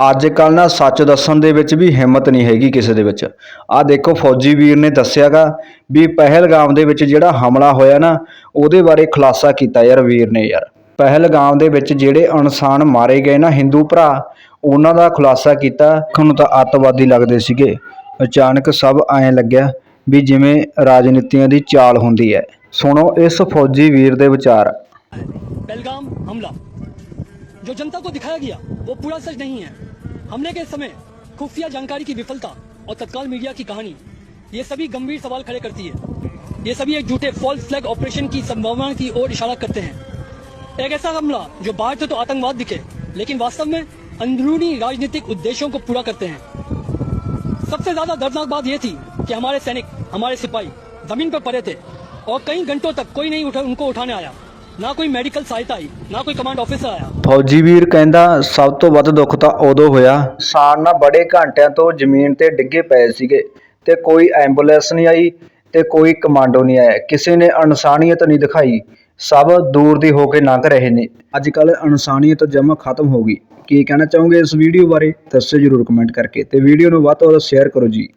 ਅੱਜ ਕੱਲ੍ਹ ਨਾ ਸੱਚ ਦੱਸਣ ਦੇ ਵਿੱਚ ਵੀ ਹਿੰਮਤ ਨਹੀਂ ਹੈਗੀ ਕਿਸੇ ਦੇ ਵਿੱਚ ਆਹ ਦੇਖੋ ਫੌਜੀ ਵੀਰ ਨੇ ਦੱਸਿਆਗਾ ਵੀ ਪਹਿਲਗਾਮ ਦੇ ਵਿੱਚ ਜਿਹੜਾ ਹਮਲਾ ਹੋਇਆ ਨਾ ਉਹਦੇ ਬਾਰੇ ਖੁਲਾਸਾ ਕੀਤਾ ਯਾਰ ਵੀਰ ਨੇ ਯਾਰ ਪਹਿਲਗਾਮ ਦੇ ਵਿੱਚ ਜਿਹੜੇ ਇਨਸਾਨ ਮਾਰੇ ਗਏ ਨਾ ਹਿੰਦੂ ਭਰਾ ਉਹਨਾਂ ਦਾ ਖੁਲਾਸਾ ਕੀਤਾ ਤੁਹਾਨੂੰ ਤਾਂ ਅੱਤਵਾਦੀ ਲੱਗਦੇ ਸੀਗੇ ਅਚਾਨਕ ਸਭ ਐਂ ਲੱਗਿਆ ਵੀ ਜਿਵੇਂ ਰਾਜਨੀਤੀਆਂ ਦੀ ਚਾਲ ਹੁੰਦੀ ਹੈ ਸੁਣੋ ਇਸ ਫੌਜੀ ਵੀਰ ਦੇ ਵਿਚਾਰ पहलगाम हमला जो जनता को दिखाया गया वो पूरा सच नहीं है हमले के समय खुफिया जानकारी की विफलता और तत्काल मीडिया की कहानी, ये सभी गंभीर सवाल खड़े करती है। ये सभी एक झूठे फॉल्स फ्लैग ऑपरेशन की संभावना की ओर इशारा करते हैं। एक ऐसा हमला जो बाहर से तो आतंकवाद दिखे, लेकिन वास्तव में अंदरूनी राजनीतिक उद्देश्यों को पूरा करते हैं। सबसे ज़्यादा दर्दनाक बात यह थी कि हमारे सैनिक, हमारे सिपाही ज़मीन पर पड़े थे और कई घंटों तक कोई नहीं उठा, उनको उठाने आया। ਨਾ ਕੋਈ ਮੈਡੀਕਲ ਸਹਾਇਤਾ ਆਈ, ਨਾ ਕੋਈ ਕਮਾਂਡ ਆਫਿਸਰ ਆਇਆ। ਫੌਜੀ ਵੀਰ ਕਹਿੰਦਾ, ਸਭ ਤੋਂ ਵੱਧ ਦੁੱਖ ਤਾਂ ਉਦੋਂ ਹੋਇਆ ਕਿਸਾਨ ਨਾ ਬੜੇ ਘੰਟਿਆਂ ਤੋਂ ਜ਼ਮੀਨ ਤੇ ਡਿੱਗੇ ਪਏ ਸੀਗੇ ਤੇ ਕੋਈ ਐਂਬੂਲੈਂਸ ਨਹੀਂ ਆਈ ਤੇ ਕੋਈ ਕਮਾਂਡੋ ਨਹੀਂ ਆਇਆ। ਕਿਸੇ ਨੇ ਇਨਸਾਨੀਅਤ ਨਹੀਂ ਦਿਖਾਈ। ਸਭ ਦੂਰ ਦੀ ਹੋ ਕੇ ਲੰਘ ਰਹੇ ਨੇ। ਅੱਜ ਕੱਲ ਇਨਸਾਨੀਅਤ ਜਮਾ ਖਤਮ ਹੋ ਗਈ। ਕੀ ਕਹਿਣਾ ਚਾਹੋਗੇ ਇਸ ਵੀਡੀਓ ਬਾਰੇ? ਦੱਸੋ ਜਰੂਰ ਕਮੈਂਟ ਕਰਕੇ ਤੇ ਵੀਡੀਓ ਨੂੰ ਵੱਧ ਤੋਂ ਵੱਧ ਸ਼ੇਅਰ ਕਰੋ ਜੀ।